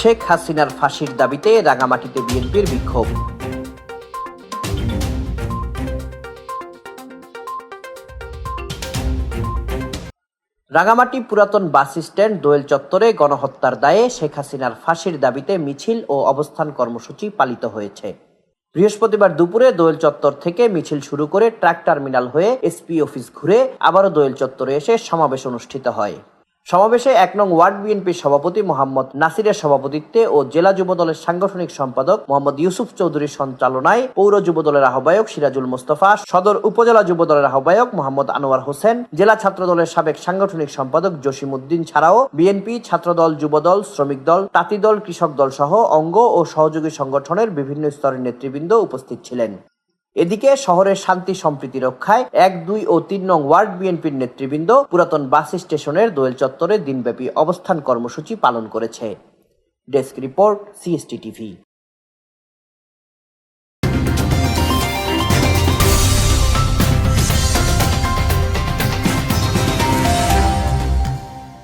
শেখ হাসিনার ফাঁসির দাবিতে রাঙামাটিতে বিএনপির বিক্ষোভ। রাঙামাটি পুরাতন বাস স্ট্যান্ড দোয়েল চত্বরে গণহত্যার দায়ে শেখ হাসিনার ফাঁসির দাবিতে মিছিল ও অবস্থান কর্মসূচি পালিত হয়েছে। বৃহস্পতিবার দুপুরে দোয়েল চত্বর থেকে মিছিল শুরু করে ট্রাক টার্মিনাল হয়ে এসপি অফিস ঘুরে আবারও দোয়েল চত্বরে এসে সমাবেশ অনুষ্ঠিত হয়। সমাবেশে এক নং ওয়ার্ড বিএনপির সভাপতি মোহাম্মদ নাসিরের সভাপতিত্বে ও জেলা যুবদলের সাংগঠনিক সম্পাদক মোহাম্মদ ইউসুফ চৌধুরীর সঞ্চালনায় পৌর যুবদলের আহ্বায়ক সিরাজুল মোস্তফা, সদর উপজেলা যুবদলের আহ্বায়ক মোহাম্মদ আনোয়ার হোসেন, জেলা ছাত্রদলের সাবেক সাংগঠনিক সম্পাদক জসিম উদ্দিন ছাড়াও বিএনপি, ছাত্রদল যুবদল শ্রমিক দল, তাঁতি দল, কৃষক দল সহ অঙ্গ ও সহযোগী সংগঠনের বিভিন্ন স্তরের নেতৃবৃন্দ উপস্থিত ছিলেন। এদিকে শহরের শান্তি সম্প্রীতি রক্ষায় এক, দুই ও তিন নং ওয়ার্ড বিএনপির নেতৃবৃন্দ পুরাতন বাস স্টেশনের দোয়েল চত্বরে দিনব্যাপী অবস্থান কর্মসূচি পালন করেছে। Desk report, CST TV.